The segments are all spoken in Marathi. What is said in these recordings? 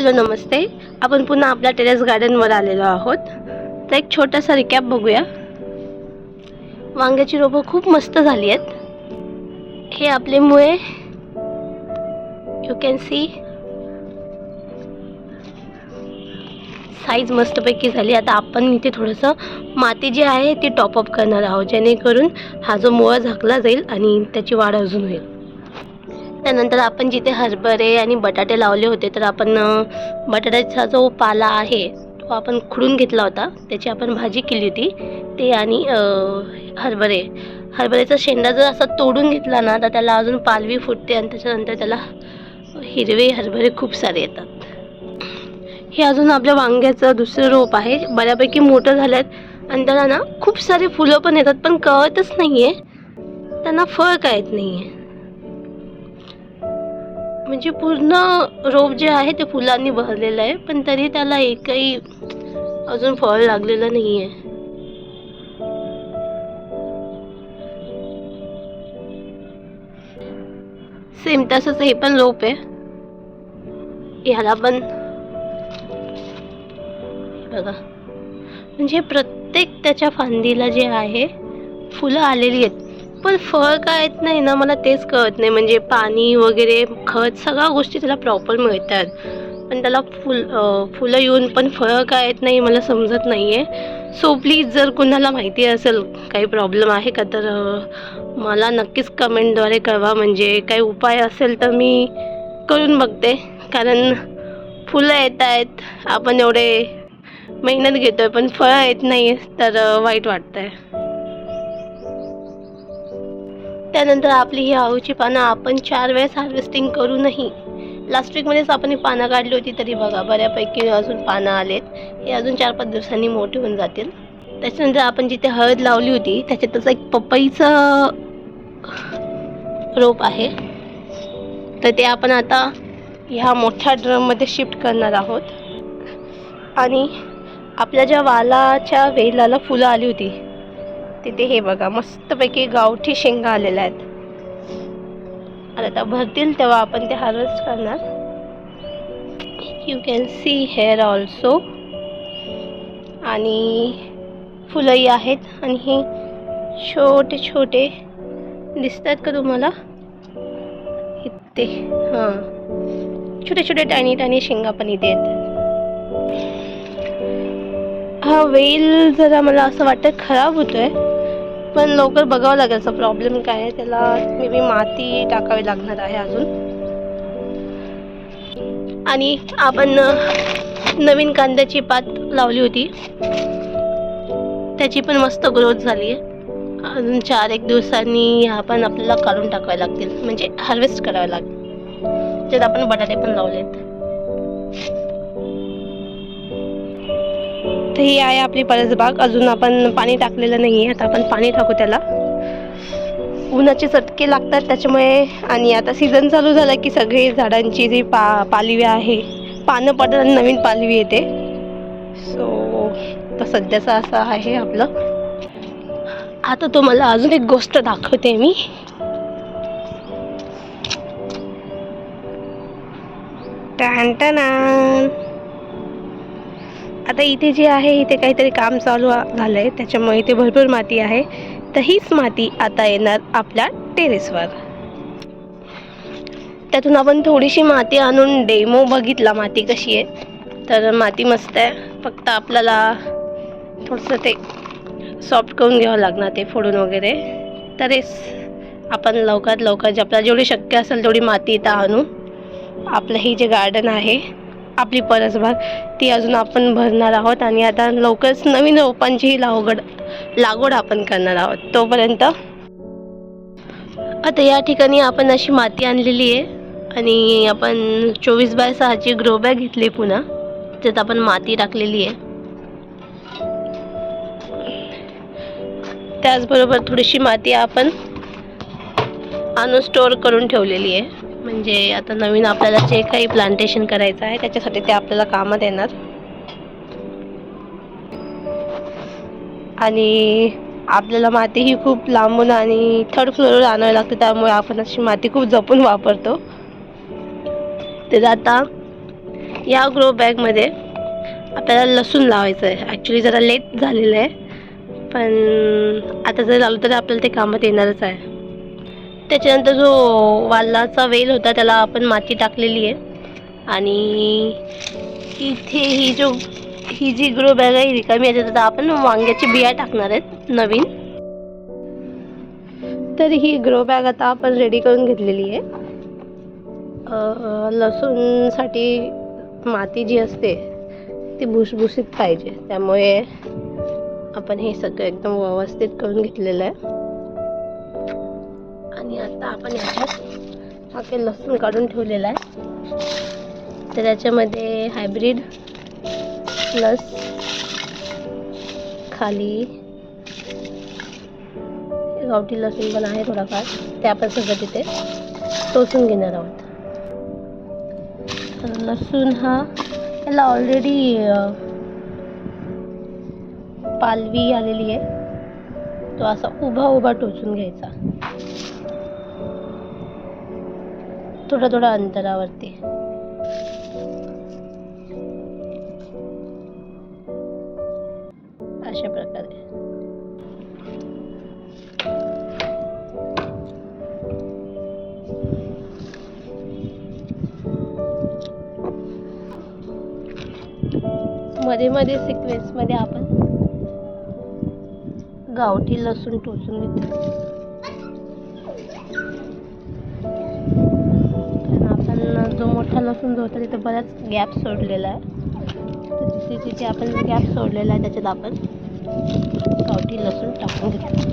हॅलो नमस्ते. आपण पुन्हा आपल्या टेरेस गार्डनवर आलेलो आहोत. तर एक छोटासा रिकॅप बघूया. वांग्याची रोपं खूप मस्त झाली आहेत. हे आपले मुळे यू कॅन सी साईज मस्तपैकी झाली. आता आपण इथे थोडंसं माती जी आहे ती टॉपअप करणार आहोत. जेणेकरून हा जो मुळा झाकला जाईल आणि त्याची वाढ अजून होईल. त्यानंतर आपण जिथे हरभरे आणि बटाटे लावले होते तर आपण बटाट्याचा जो पाला आहे तो आपण खुडून घेतला होता. त्याची आपण भाजी केली होती. ते आणि हरभरे. हरभऱ्याचा शेंडा जर असा तोडून घेतला ना तर त्याला अजून पालवी फुटते आणि त्याच्यानंतर त्याला हिरवे हरभरे खूप सारे येतात. हे अजून आपल्या वांग्याचं दुसरं रोप आहे. बऱ्यापैकी मोठं झालं आहेत आणि त्याला ना खूप सारे फुलं पण येतात पण कळतच नाही आहे त्यांना फळ काय येत नाही आहे म्हणजे पूर्ण रोप जे आहे ते फुलांनी भरलेलं आहे पण तरी त्याला एकही अजून फळ लागलेलं नाही आहे सेम तसंच हे पण रोप आहे. ह्याला पण. बघा. म्हणजे प्रत्येक त्याच्या फांदीला जे आहे फुलं आलेली आहेत. पण फळ काय येत नाही ना मला तेच कळत नाही. म्हणजे पाणी वगैरे खत सगळ्या गोष्टी त्याला प्रॉपर मिळतात. पण त्याला फुल फुलं येऊन पण फळं काय येत नाही मला समजत नाही आहे सो प्लीज जर कुणाला माहिती असेल काही प्रॉब्लेम आहे का तर मला नक्कीच कमेंटद्वारे कळवा. म्हणजे काही उपाय असेल तर मी करून बघते. कारण फुलं येत आहेत. आपण एवढे मेहनत घेतोय पण फळं येत नाही तर वाईट वाईट वाटतंय. त्यानंतर आपली ही आळूची पानं आपण चार वेळेस हार्वेस्टिंग करूनही लास्ट वीकमध्येच आपण ही पानं काढली होती तरी बघा बऱ्यापैकी अजून पानं आलेत. हे अजून चार पाच दिवसांनी मोठे होऊन जातील. त्याच्यानंतर आपण जिथे हळद लावली होती त्याच्यातच एक पपईचं रोप आहे. तर ते आपण आता ह्या मोठ्या ड्रममध्ये शिफ्ट करणार आहोत. आणि आपल्या ज्या वालाच्या वेलाला फुलं आली होती तिथे हे बघा मस्तपैकी गावठी शेंगा आलेल्या आहेत. आता त्या भरतील तेव्हा आपण ते हार्वेस्ट करणार. You can see here also आणि फुलंही आहेत आणि हे छोटे छोटे दिसतात का तुम्हाला? इथे हां. छोटे छोटे टायनी टायनी शेंगा पण इथे आहेत हा वेल जरा मला असं वाटतं खराब होतोय. पण लवकर बघावं लागेल असा प्रॉब्लेम काय आहे. त्याला मे बी माती टाकावी लागणार आहे अजून. आणि आपण नवीन कांद्याची पात लावली होती. त्याची पण मस्त ग्रोथ झाली आहे. अजून चार एक दिवसांनी आपण आपल्याला काढून टाकावे लागतील. म्हणजे हार्वेस्ट करावे लागेल त्यात आपण बटाटे पण लावलेत. तर ही आहे आपली परसबाग. अजून आपण पाणी टाकलेलं नाही आहे आता आपण पाणी टाकू त्याला. उन्हाचे चटके लागतात त्याच्यामुळे आणि आता सीझन चालू झाला की सगळे झाडांची जी पा पालवी आहे पानं पडतात आणि नवीन पालवी येते. सो तर सध्याचं असं आहे आपलं. आता तुम्हाला अजून एक गोष्ट दाखवते मी. टॅन. आता इथे जे आहे इथे काहीतरी काम चालू झालं झालंय. त्याच्यामुळे इथे भरपूर माती आहे. तर हीच माती आता येणार आपल्या टेरेसवर. त्यातून आपण थोडीशी माती आणून डेमो बघितला. माती कशी आहे? तर माती मस्त आहे. फक्त आपल्याला थोडंसं ते सॉफ्ट करून घ्यावं लागणार ते फोडून वगैरे. तरीच आपण लवकरात लवकर जे आपल्याला जेवढी शक्य असेल तेवढी माती इथं आणू. आपलं हे जे गार्डन आहे आपली परसबाग ती अजून आपण भरणार आहोत आणि आता लवकरच नवीन रोपांचीही लागवड लागवड आपण करणार आहोत. तोपर्यंत आता या ठिकाणी आपण अशी माती आणलेली आहे आणि आपण चोवीस बाय सहाची ग्रो बॅग घेतली पुन्हा. त्यात आपण माती टाकलेली आहे. त्याचबरोबर थोडीशी माती आपण आणून स्टोअर करून ठेवलेली आहे. म्हणजे आता नवीन आपल्याला जे काही प्लांटेशन करायचं आहे त्याच्यासाठी ते आपल्याला कामात येणार आणि आपल्याला माती ही खूप लांबून आणि थर्ड फ्लोअरवर आणावी लागते त्यामुळे आपण अशी माती खूप जपून वापरतो. तर आता या ग्रो बॅगमध्ये आपल्याला लसूण लावायचं आहे. ॲक्च्युली जरा लेट झालेलं आहे पण आता जर लावलं तर आपल्याला ते कामात येणारच आहे. त्याच्यानंतर जो वालाचा वेल होता त्याला आपण माती टाकलेली आहे. आणि इथे ही जो ही जी ग्रो बॅग आहे रिकामी आहे. त्याच्यात आपण वांग्याची बिया टाकणार आहेत नवीन. तर ही ग्रो बॅग आता आपण रेडी करून घेतलेली आहे. लसूणसाठी माती जी असते ती भुसभुशीत पाहिजे. त्यामुळे आपण हे सगळं एकदम व्यवस्थित करून घेतलेलं आहे. आणि आता आपण याच्यात हा काही लसूण काढून ठेवलेला आहे. तर त्याच्यामध्ये हायब्रिड प्लस खाली गावठी लसूण पण आहे थोडाफार. ते आपण सगळं तिथे टोचून घेणार आहोत. तर लसूण हा त्याला ऑलरेडी पालवी आलेली आहे. तो असा उभा उभा टोचून घ्यायचा. थोडं थोडं अंतरावरती. अशा प्रकारे. मध्ये मध्ये सिक्वेन्समध्ये आपण गावठी लसूण टोचून घेतो आपण जो मोठा लसूण जो होता तिथे बराच गॅप सोडलेला आहे. तर जिथे जिथे आपण गॅप सोडलेला आहे त्याच्यात आपण गावठी लसूण टाकून घेतो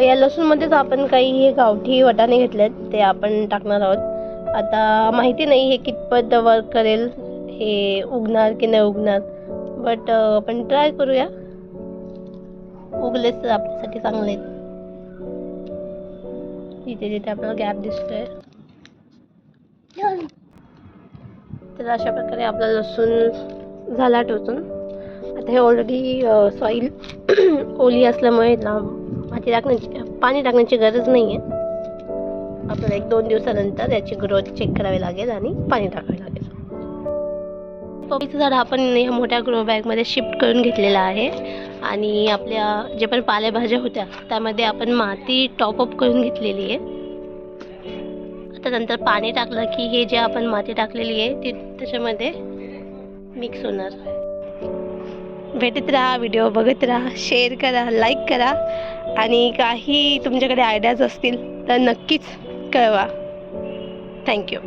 या लसूणमध्येच आपण काही हे गावठी वटाणे आहेत ते आपण टाकणार आहोत. आता माहिती नाही हे कितपत वर्क करेल हे उगणार की नाही उगणार. बट आपण ट्राय करूया. उगलेच तर आपल्यासाठी चांगले आहेत. इथे जिथे आपल्याला गॅप दिसतोय. तर अशा प्रकारे आपला लसूण झाला टोचून. आता हे ऑलरेडी सॉईल ओली असल्यामुळे ना माती टाकण्याची पाणी टाकण्याची गरज नाही आहे आपल्याला एक दोन दिवसानंतर याची ग्रोथ चेक करावी लागेल आणि पाणी टाकावे लागेल. पपीचं झाड आपण या मोठ्या ग्रो बॅगमध्ये शिफ्ट करून घेतलेलं आहे. आणि आपल्या जे पण पालेभाज्या होत्या त्यामध्ये आपण माती टॉपअप करून घेतलेली आहे. आता नंतर पाणी टाकलं की हे जे आपण माती टाकलेली आहे ती त्याच्यामध्ये मिक्स होणार. भेटत राहा व्हिडिओ बघत राहा शेअर करा लाईक करा आणि काही तुमच्याकडे आयडियाज असतील तर नक्कीच कळवा. थँक्यू